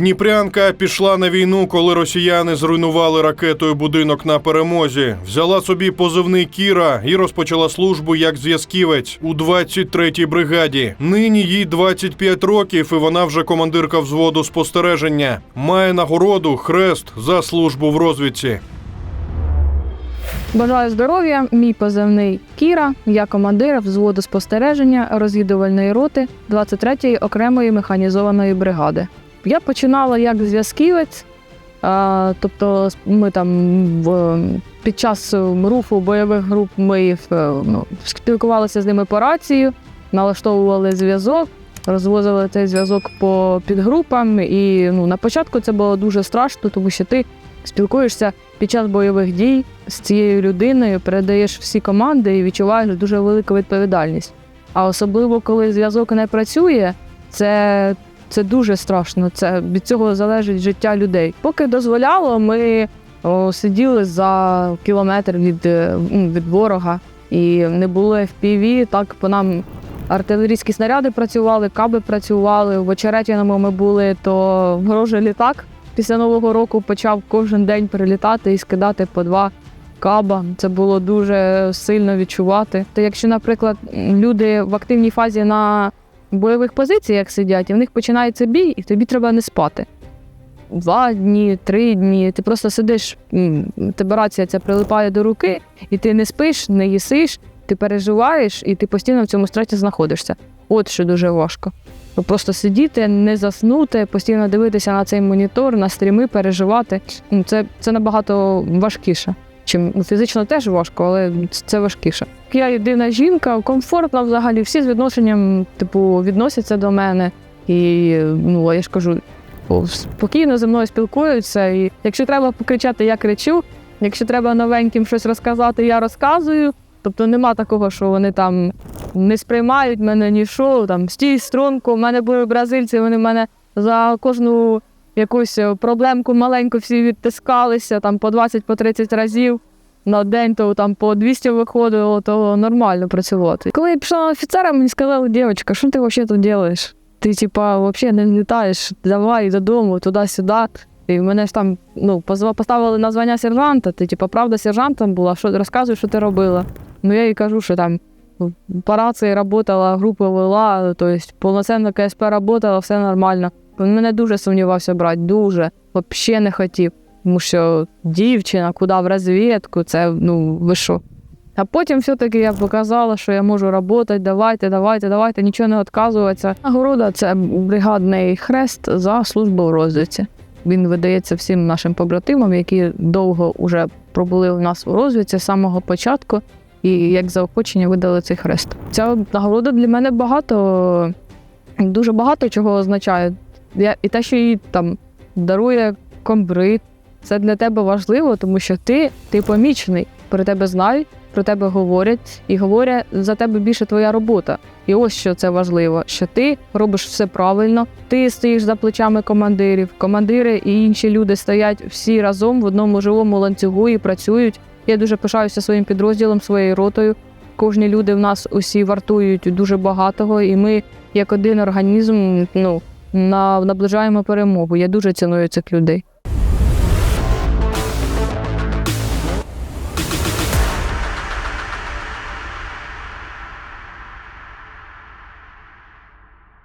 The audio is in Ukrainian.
Дніпрянка пішла на війну, коли росіяни зруйнували ракетою будинок на перемозі. Взяла собі позивний Кіра і розпочала службу як зв'язківець у 23-й бригаді. Нині їй 25 років, і вона вже командирка взводу спостереження. Має нагороду хрест за службу в розвідці. Бажаю здоров'я. Мій позивний Кіра. Я командир взводу спостереження розвідувальної роти 23-ї окремої механізованої бригади. Я починала як зв'язківець, тобто ми там під час руфу бойових груп ми е, ну, спілкувалися з ними по рацію, налаштовували зв'язок, розвозили цей зв'язок по підгрупам. І ну, на початку це було дуже страшно, тому що ти спілкуєшся під час бойових дій з цією людиною, передаєш всі команди і відчуваєш дуже велику відповідальність. А особливо, коли зв'язок не працює, це, це дуже страшно. Це від цього залежить життя людей. Поки дозволяло, ми о, сиділи за кілометр від, е, від ворога і не було FPV, так по нам. Артилерійські снаряди працювали, каби працювали. В Очеретяному ми були, то ворожий літак після Нового року почав кожен день прилітати і скидати по два каба. Це було дуже сильно відчувати. То якщо, наприклад, люди в активній фазі на бойових позиціях сидять, і в них починається бій, і тобі треба не спати. Два дні, три дні. Ти просто сидиш, тебе рація ця прилипає до руки, і ти не спиш, не їсиш, ти переживаєш, і ти постійно в цьому стреті знаходишся. От що дуже важко. Просто сидіти, не заснути, постійно дивитися на цей монітор, на стріми, переживати. Це, це набагато важкіше. Чим ну, фізично теж важко, але це важкіше. Я єдина жінка, комфортна взагалі, всі з відношенням, типу, відносяться до мене. І ну, я ж кажу, спокійно зі мною спілкуються. І якщо треба покричати, я кричу. Якщо треба новеньким щось розказати, я розказую. Тобто нема такого, що вони там не сприймають мене ні що, там стій струнку. У мене були бразильці, вони мене за кожну якусь е, проблемку маленьку всі відтискалися, там по 20 по 30 разів на день, то там по 200 виходило, то нормально працювати. Коли я пішла на офіцера, мені сказали, дівчинка, що ти взагалі тут робиш? Ти, типа, взагалі не літаєш, давай додому, туди-сюди. І мене ж там ну, поставили на звання сержанта. Ти, типа, правда, сержантом була, що розказуй, що ти робила. Ну я їй кажу, що там по рації працювала, групи вела, тобто повноцінно КСП працювала, все нормально. Він мене дуже сумнівався брати, дуже. Взагалі не хотів. Тому що дівчина, куди в розвідку, це ну ви що. А потім все-таки я показала, що я можу працювати, давайте, давайте, давайте, нічого не відказуватися. Нагорода це бригадний хрест за службу в розвідці. Він видається всім нашим побратимам, які довго вже пробули у нас у розвідці з самого початку, і як заохочення видали цей хрест. Ця нагорода для мене багато, дуже багато чого означає. Я, і те, що їй там дарує комбриг, це для тебе важливо, тому що ти, ти помічений, про тебе знають, про тебе говорять, і говорять за тебе більше твоя робота. І ось що це важливо, що ти робиш все правильно, ти стоїш за плечами командирів. Командири і інші люди стоять всі разом в одному живому ланцюгу і працюють. Я дуже пишаюся своїм підрозділом, своєю ротою. Кожні люди в нас усі вартують дуже багатого, і ми, як один організм, ну наближаємо перемогу. Я дуже ціную цих людей.